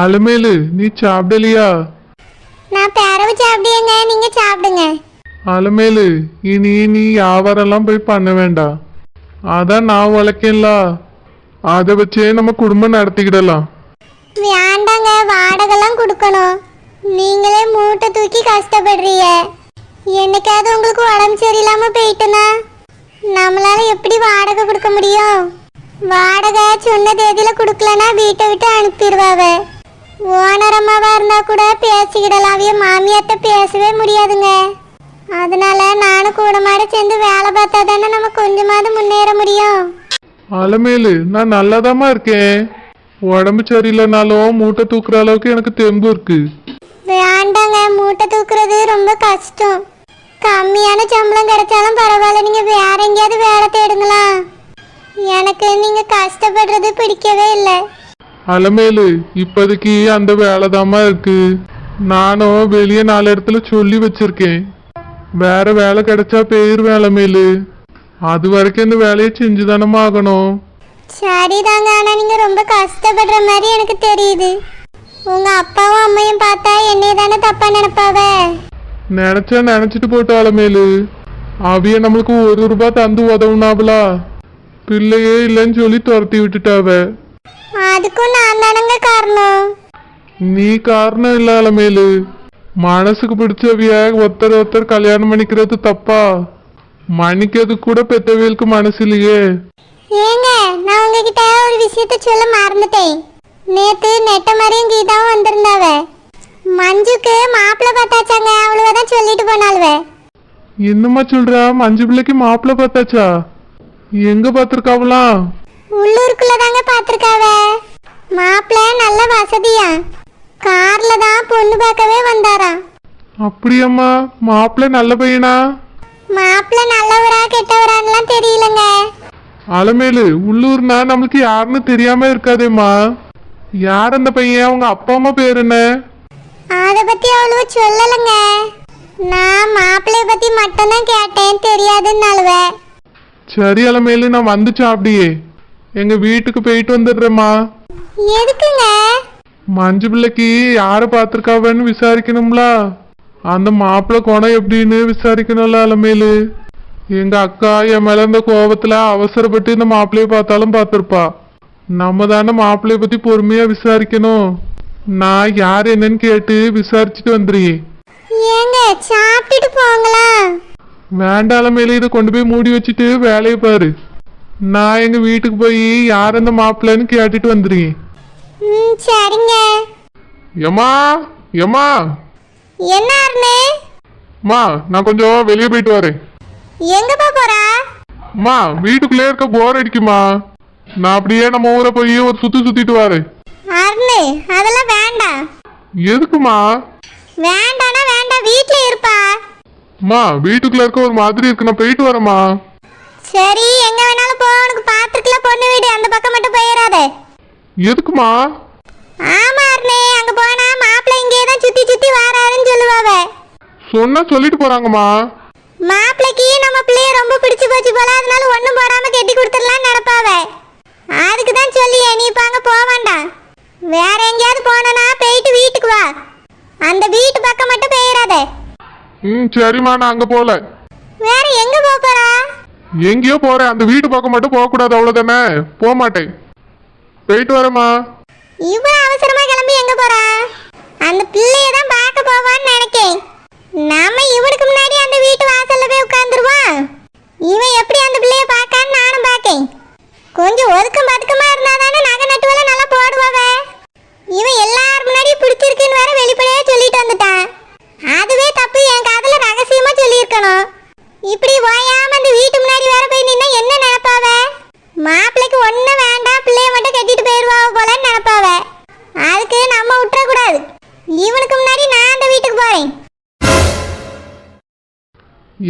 அலமேலு நீ சாப்பிடலையா? நான் பிறவு சாப்பிடுங்க நீங்க சாப்பிடுங்க. அலமேலு இனி நீ வியாபாரம்லாம் போய் பண்ண வேண்டாம். அதான் நான் உழைக்கல அதை வச்சே நம்ம குடும்பம் நடத்திக்கிடலாம். வேண்டாங்க வாடகைலாம் கொடுக்கணும். நீங்களே மூட்டை தூக்கி கஷ்டப்படுறீங்க. என்னைக்காவது உங்களுக்கு உடம்பு சரியில்லாம போயிட்டுனா நம்மளால எப்படி வாடகை கொடுக்க முடியும்? வாடகை சொன்ன தேதியில கொடுக்கலனா வீட்டை விட்டு அனுப்பிடுவாவ. ஓனர் அம்மாவா இருந்தா கூட பேசிக்கிடலாம் அவிய மாமியார்ட்ட பேசவே முடியாதுங்க. அதனால நானும் கூட மாட சேர்ந்து வேலை பார்த்தா தானே நம்ம கொஞ்சமாவது முன்னேற முடியும். அலமேலு நான் நல்லாதாம்மா இருக்கேன். உடம்பு சரியில்லைனாலும் மூட்டை தூக்குற அளவுக்கு எனக்கு தெம்பு இருக்கு. வேண்டாங்க மூட்டை தூக்குறது ரொம்ப கஷ்டம். கம்மியான சம்பளம் கிடைச்சாலும் பரவாயில்ல நீங்க வேற எங்கேயாவது வேலை தேடுங்களா எனக்கு நீங்க கஷ்டப்படுறது பிடிக்கவே இல்லை. அலமேலு இப்போதைக்கு அந்த வேலைதாம்மா இருக்கு. நானும் வெளியே நாலு இடத்துல சொல்லி வச்சிருக்கேன். வேற வேலை கிடைச்சா போயிருவேன் அலமேலு. அது வரைக்கும் இந்த வேலையை செஞ்சுதானமா ஆகணும். சரிதாங்க ஆனா நீங்க ரொம்ப கஷ்டப்படுற மாதிரி எனக்கு தெரியுது. உங்க அப்பாவும் அம்மையும் பார்த்தா என்னைய தானே தப்பா நினைப்பாவ? நினைச்சா நினைச்சிட்டு போட்டு அலமேலு. அவிய நம்மளுக்கு ஒரு ரூபாய் தந்து உதவுனாவளா? பிள்ளையே இல்லைன்னு சொல்லி துரத்தி விட்டுட்டாவ. அதுக்கும் நான் தானங்க காரணம். நீ காரணம் இல்ல அலமேலு மனசுக்கு பிடிச்சவிய ஒருத்தர் ஒருத்தர் கல்யாணம் பண்ணிக்கிறது தப்பா? மன்னிக்கிறது கூட பெத்தவியலுக்கு மனசு இல்லையே. ஏங்க நான் உங்ககிட்ட ஒரு விஷயத்த சொல்ல மறந்துட்டேன். நேத்து நெட்ட மாதிரியும் கீதாவும் வந்திருந்தாவ. மஞ்சுக்கு மாப்பிள்ளை பார்த்தாச்சாங்க அவ்வளவுதான் சொல்லிட்டு போனாளுவ. என்னம்மா சொல்றா? மஞ்சு பிள்ளைக்கு மாப்பிள்ளை பார்த்தாச்சா? எங்க பார்த்திருக்காவலாம்? உள்ளூருக்குள்ள தாங்க பார்த்துருக்காவ? மாப்பிள்ளை நல்ல வசதியா? கார்ல தான் பொண்ணு பார்க்கவே வந்தாராம் அப்படியாம்மா மாப்பிள்ளை நல்ல பையனா? மாப்பிள்ளை நல்லவரா கெட்டவரான்லாம் தெரியலங்க. அலமேலு உள்ளூர்னா நம்மளுக்கு யாருன்னு தெரியாம இருக்காதேம்மா. யார் அந்த பையன்? அவங்க அப்பா அம்மா பேர் என்ன? அதை பத்தி அவ்வளவு சொல்லலைங்க. நான் மாப்பிள்ளைய பத்தி மட்டும்தான் கேட்டேன் தெரியாதுன்னாலுவ சரி அலமேலு நான் வந்துச்சு அப்படியே. எங்க வீட்டுக்கு போயிட்டு வந்துடுறேம்மா. எதுக்குங்க? மஞ்சு பிள்ளைக்கு யாரை பார்த்துருக்காவன்னு விசாரிக்கணும்ல? அந்த மாப்பிள்ளை குணம் எப்படின்னு விசாரிக்கணும்ல அலமேலு எங்க அக்கா என் மேல இந்த கோபத்துல அவசரப்பட்டு இந்த மாப்பிள்ளைய பார்த்தாலும் பார்த்துருப்பா. நம்ம தானே மாப்பிள்ளைய பத்தி பொறுமையா விசாரிக்கணும். நான் யார் என்னன்னு கேட்டு விசாரிச்சுட்டு வந்துடுறேன் ஏங்க சாப்பிட்டுட்டு போங்களா? இதை கொண்டு போய் மூடி வச்சுட்டு வேலையை பாரு. நான் எங்க வீட்டுக்கு போய் யார் அந்த மாப்பிள்ளைன்னு கேட்டுட்டு வந்துடுறேன் ம் சரிங்க. எம்மா எம்மா. என்ன அருணே? அம்மா நான் கொஞ்சம் வெளியே போயிட்டு வரேன். எங்கப்பா போறா? அம்மா வீட்டுக்குள்ளே இருக்க போர் அடிக்குமா? நான் அப்படியே நம்ம ஊரை போய் ஒரு சுத்தி சுத்திட்டு வரேன். அருணே அதெல்லாம் வேண்டாம். எதுக்குமா? வேண்டானா வேண்டாம் வீட்ல இருப்பா. அம்மா வீட்டுக்குள்ள இருக்க ஒரு மாதிரி இருக்கு நான் போயிட்டு வரேம்மா. சரி எங்க வேணாலும் போ. உனக்கு பாத்துருக்கல பொண்ணு வீடு அந்த பக்கம் மட்டும் போயிடாத எதுக்குமா? ஆமா அருணே அங்க போனா மாப்பிள்ளை இங்கே தான் சுத்தி சுத்தி வாராருன்னு சொல்லுவாவ. சொன்னா சொல்லிட்டு போறாங்கம்மா. மாப்பிள்ளைக்கு நம்ம பிள்ளைய ரொம்ப பிடிச்சு போச்சு போல அதனால ஒண்ணும் போடாம கட்டி கொடுத்துடலாம் நடப்பாவ அதுக்கு தான் சொல்லியே நீ இப்ப அங்க போக வேண்டாம். வேற எங்கேயாவது போனா போயிட்டு வீட்டுக்கு வா. அந்த வீட்டு பக்கம் மட்டும் போயிடாத ம் சரிம்மா நான் அங்க போல வேற எங்க போக போறா? எங்கேயோ போறேன். அந்த வீட்டு பக்கம் மட்டும் போகக்கூடாது அவ்வளவுதானே? போக மாட்டேன் போயிட்டு வரேம்மா. இவ்வளவு அவசரமா கிளம்பி எங்க போறா? அந்த பிள்ளைய தான் பார்க்க போவான்னு நினைக்கேன். நாம இவனுக்கு முன்னாடி அந்த வீட்டு வாசல்ல போய் உட்கார்ந்துருவான் இவன் எப்படி அந்த பிள்ளைய பார்க்கான்னு நானும் பார்க்கேன். கொஞ்சம் ஒதுக்கம் பதுக்கமா இருந்தா தானே நகை நட்டுவெல்லாம் நல்லா போடுவாவே? இவன் எல்லார் முன்னாடியும்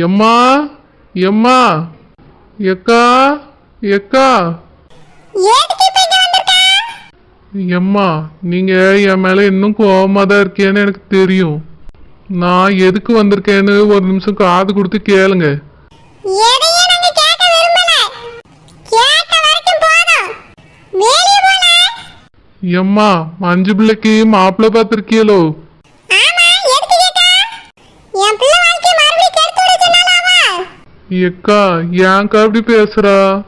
எம்மா எம்மா எக்கா எக்கா. எம்மா நீங்க என் மேல இன்னும் கோவமா தான் இருக்கேன்னு எனக்கு தெரியும். நான் எதுக்கு வந்திருக்கேன்னு ஒரு நிமிஷம் காது கொடுத்து கேளுங்க. எம்மா மஞ்சு பிள்ளைக்கு மாப்பிள்ளை பார்த்துருக்கியலோ ஆமா எதுக்கு கேட்டா என் பிள்ளை வாழ்க்கை மறுபடியும் கெடுத்து விட சொன்னாலா அவ எக்கா ஏன்க்கா அப்படி பேசுறா?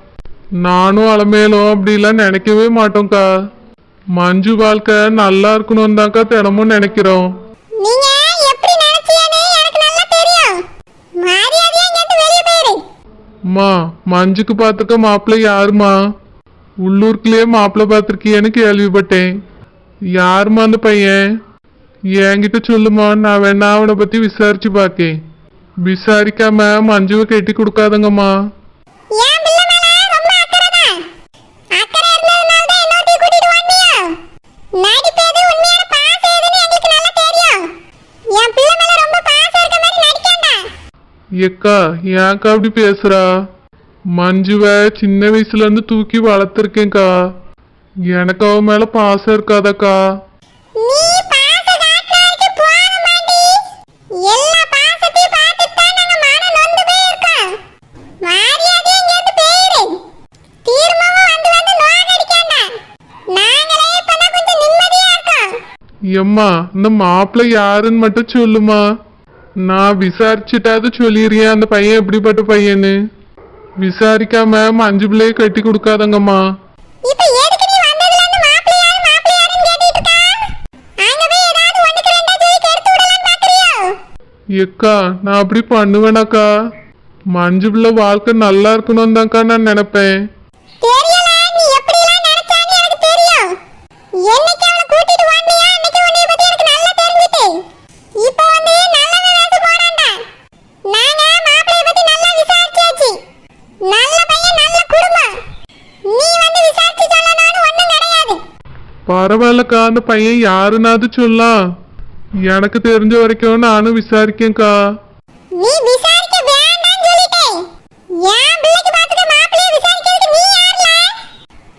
நானும் அலமேலும் அப்படிலாம் நினைக்கவே மாட்டோம்க்கா. மஞ்சு வாழ்க்கை நல்லா இருக்கணும் தான்க்கா தினமும் நினைக்கிறோம். மஞ்சுக்கு பார்த்துக்க மாப்பிள்ளை யாருமா? உள்ளூருக்குள்ளேயே மாப்பிள்ளை பார்த்துருக்கியேன்னு கேள்விப்பட்டேன். யாரும்மா அந்த பையன்? என்கிட்ட சொல்லுமா நான் வேணா அவனை பத்தி விசாரிச்சு பார்க்கேன். விசாரிக்காம மஞ்சுவை கட்டி கொடுக்காதங்கம்மா எக்கா ஏன்க்கா அப்படி பேசுறா மஞ்சுவை சின்ன வயசுல இருந்து தூக்கி வளர்த்துருக்கேன்க்கா எனக்கு அவ மேல பாசம் இருக்காதக்கா நீ பாச காட்டுறதுக்கு போக மாட்டி எல்லா பாசத்தையும் பார்த்துட்டு தான் நாங்க மனம் நொந்து போயிருக்கோம் மரியாதையா இங்கிருந்து போயிரு தீர்மானம் வந்து வந்து நோகடிக்காண்டா நாங்களே இப்பதான் கொஞ்சம் நிம்மதியா இருக்கோம் எம்மா இந்த மாப்பிள்ளை யாருன்னு மட்டும் சொல்லுமா? நான் விசாரிச்சுட்டாவது சொல்லிடுறேன் அந்த பையன் எப்படிப்பட்ட பையன்னு? விசாரிக்காம மஞ்சு பிள்ளைய கட்டி கொடுக்காதங்கம்மா. எக்கா நான் அப்படி பண்ணுவேனாக்கா. மஞ்சு பிள்ளை வாழ்க்கை நல்லா இருக்கணும் தான்க்கா நான் நினைப்பேன் தெரியல நீ எப்படி எல்லாம் நினைச்சான்னு எனக்கு தெரியும் என்னைக்கு அவனை கூட்டிட்டு வந்தியா அன்னைக்கு உன்னைய பத்தி எனக்கு நல்லா தெரிஞ்சுட்டு இப்போ வந்து நல்லவன் வேஷ போறான்டா நாங்க மாப்பிள்ளைய பத்தி நல்லா விசாரிச்சாச்சு நல்ல பையன் நல்ல குடும்பம் நீ வந்து விசாரிச்சு சொல்லணும்னு ஒண்ணும் கிடையாது பரவாயில்லக்கா அந்த பையன் யாருன்னாவது சொல்லலாம் எனக்கு தெரிஞ்ச வரைக்கும் நானும் விசாரிக்கேன்க்கா. நீ விசாரிக்க வேண்டாம்னு சொல்லிட்டேன் என் பிள்ளைக்கு பார்த்துக்க மாப்பிள்ளைய விசாரிக்கிறதுக்கு நீ யாருல?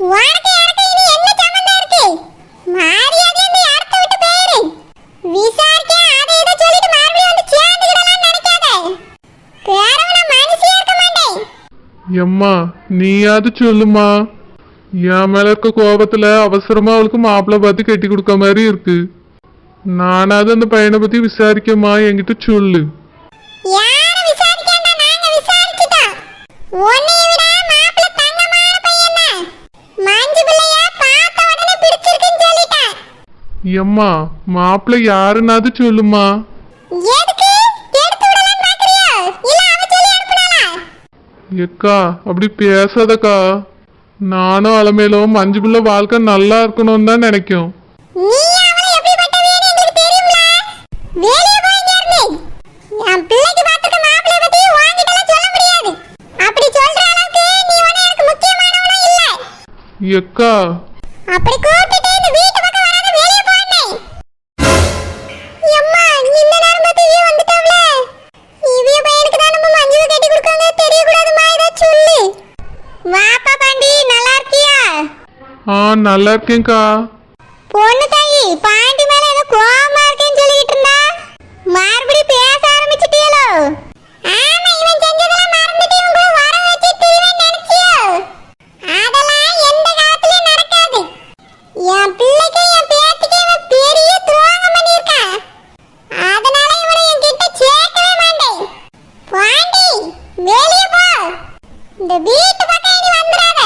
உனக்கு எனக்கு இனி என்ன சம்பந்தம் இருக்கு? மரியாதை இந்த இடத்த விட்டு போயிரு. விசாரிக்க அதை இதை சொல்லிட்டு மறுபடியும் வந்து சேர்ந்துக்கிடலாம்னு நினைக்காத. பேரவன மனுஷியே இருக்க மாட்டேன். எம்மா நீயாவது சொல்லுமா. என் மேல இருக்க கோபத்துல அவசரமா அவளுக்கு மாப்பிள்ளை பார்த்து கட்டி கொடுக்க மாதிரி இருக்கு. நானாவது அந்த பையனை பத்தி விசாரிக்கமா என்கிட்ட சொல்லு. எம்மா மாப்பிள்ளை யாருன்னாவது சொல்லுமா? எக்கா அப்படி பேசாதக்கா. நானும் அலமேலும் மஞ்சு பிள்ளை வாழ்க்கை நல்லா இருக்கணும்னு தான் நினைக்கும். நீ அவளை ஆ நல்லா இருக்கேன்க்கா பொண்ணு தாயி பாண்டி மேல ஏதோ கோவமா இருக்கேன்னு சொல்லிட்டு இருந்தா மறுபடியும் பேச ஆரம்பிச்சிட்டியலோ ஆமா இவன் செஞ்சதெல்லாம் மறந்துட்டு இவன் கூட வர வச்சு திரிவேன்னு நினைச்சியோ அதெல்லாம் எந்த காலத்துலயும் நடக்காது என் பிள்ளைக்கு என் பேத்திக்கு இவன் பெரிய துரோகம் பண்ணியிருக்கான் அதனால இவனை என் கிட்ட சேர்க்கவே மாட்டேன் பாண்டி வெளியே போ இந்த வீட்டு பக்கம் இனி வந்துடாத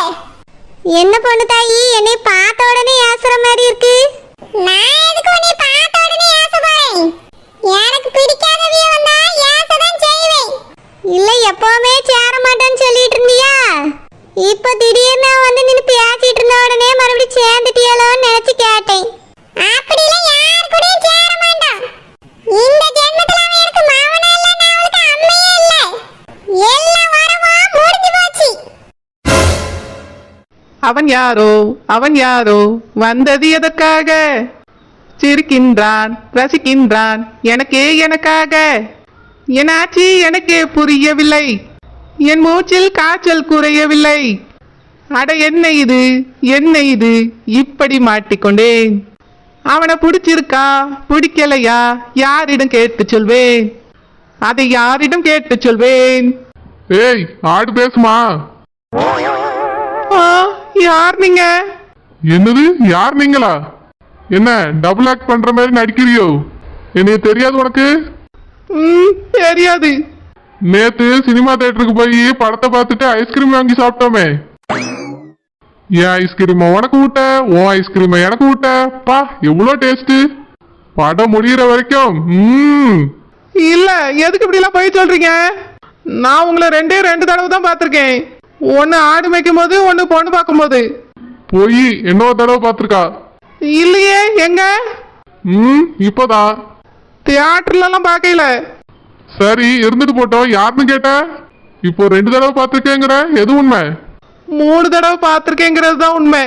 என்ன பொண்ணு தாயி என்னை பார்த்த உடனே ஏசுற மாதிரி இருக்கு நான் எதுக்கு உன்னை பார்த்த உடனே ஏச போறேன் எனக்கு பிடிக்காதவிய வந்தா ஏசதான் செய்வேன் இல்ல எப்பவுமே சேர மாட்டேன்னு சொல்லிட்டு இருந்தியா இப்ப திடீர்னு அவன் வந்து நின்னு பேசிட்டு இருந்த உடனே மறுபடியும் சேர்ந்துட்டியாலோன்னு நினைச்சு கேட்டேன் அப்படிலாம் யார் கூடயும் சேர மாட்டான் இந்த ஜென்மத்துல அவன் எனக்கு மாமனா இல்ல நான் அவளுக்கு அம்மையே இல்ல எல்லாம் வரவா முடிஞ்சு போச்சு அவன் யாரோ? அவன் யாரோ? வந்தது எதற்காக? சிரிக்கின்றான் ரசிக்கின்றான் எனக்கே எனக்காக. என்னாச்சு எனக்கே புரியவில்லை. என் மூச்சில் காய்ச்சல் குறையவில்லை. அட என்ன இது? என்ன இது? இப்படி மாட்டிக்கொண்டேன். அவனை பிடிச்சிருக்கா? பிடிக்கலையா? யாரிடம் கேட்டு சொல்வேன்? அதை யாரிடம் கேட்டு சொல்வேன்? ஏய் ஆடு பேசுமா? ஆ, யார் நீங்க? என்னது? யார் நீங்களா? என்ன டபுள் ஆக்ட் பண்ற மாதிரி நடிக்கிறியோ? என்னைய தெரியாது உனக்கு? ம் தெரியாது. நேத்து சினிமா தியேட்டருக்கு போய் படத்தை பார்த்துட்டு ஐஸ்கிரீம் வாங்கி சாப்பிட்டோமே. என் ஐஸ்கிரீம் உனக்கு விட்ட உன் ஐஸ்கிரீம் எனக்கு விட்ட பா எவ்வளோ டேஸ்ட் படம் முடியிற வரைக்கும் ம். இல்ல எதுக்கு இப்படி எல்லாம் போய் சொல்றீங்க? நான் உங்களை ரெண்டே ரெண்டு தடவை தான் பார்த்துருக்கேன். ஒன்னு ஆடு மேய்க்கும் போது ஒன்னு பொண்ணு பார்க்கும்போது. போய் இன்னொரு தடவை பார்த்துருக்கா. இல்லையே எங்க? ம் இப்போதான் தியேட்டர்ல எல்லாம் பார்க்கல. சரி இருந்துட்டு போட்டோம் யாருன்னு கேட்ட? இப்போ ரெண்டு தடவை பார்த்துருக்கேங்கிற எது உண்மை? மூணு தடவை பார்த்துருக்கேங்கிறது தான் உண்மை.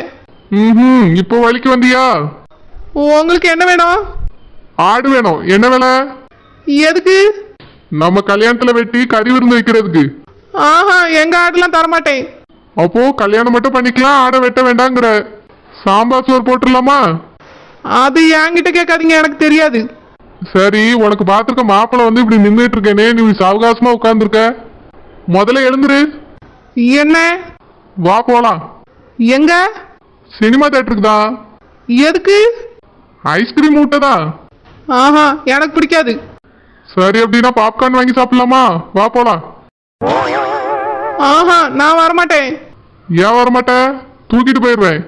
ம் இப்போ வழிக்கு வந்தியா? உங்களுக்கு என்ன வேணும்? ஆடு வேணும். என்ன விலை? எதுக்கு? நம்ம கல்யாணத்துல வெட்டி கறி விருந்து வைக்கிறதுக்கு. ஆஹா எங்க ஆடுலாம் தரமாட்டேன். அப்போ கல்யாணம் மட்டும் பண்ணிக்கலாம் ஆடை வெட்ட வேண்டாங்கிற. சாம்பார் சோறு போட்டுடலாமா? அது என்கிட்ட கேட்காதீங்க எனக்கு தெரியாது. சரி உனக்கு பார்த்துருக்க மாப்பிள்ளை வந்து இப்படி நின்றுட்டு இருக்கேனே நீ சாவகாசமா உட்காந்துருக்க முதல்ல எழுந்துரு. என்ன? வா போலாம். எங்க? சினிமா தேட்டருக்கு தான். எதுக்கு? ஐஸ்கிரீம் மூட்டை தான். ஆஹா எனக்கு பிடிக்காது. சரி அப்படின்னா பாப்கார்ன் வாங்கி சாப்பிடலாமா? வா போலாம். ஆஹா நான் வரமாட்டேன். ஏன் வரமாட்டேன் தூக்கிட்டு போயிடுவேன்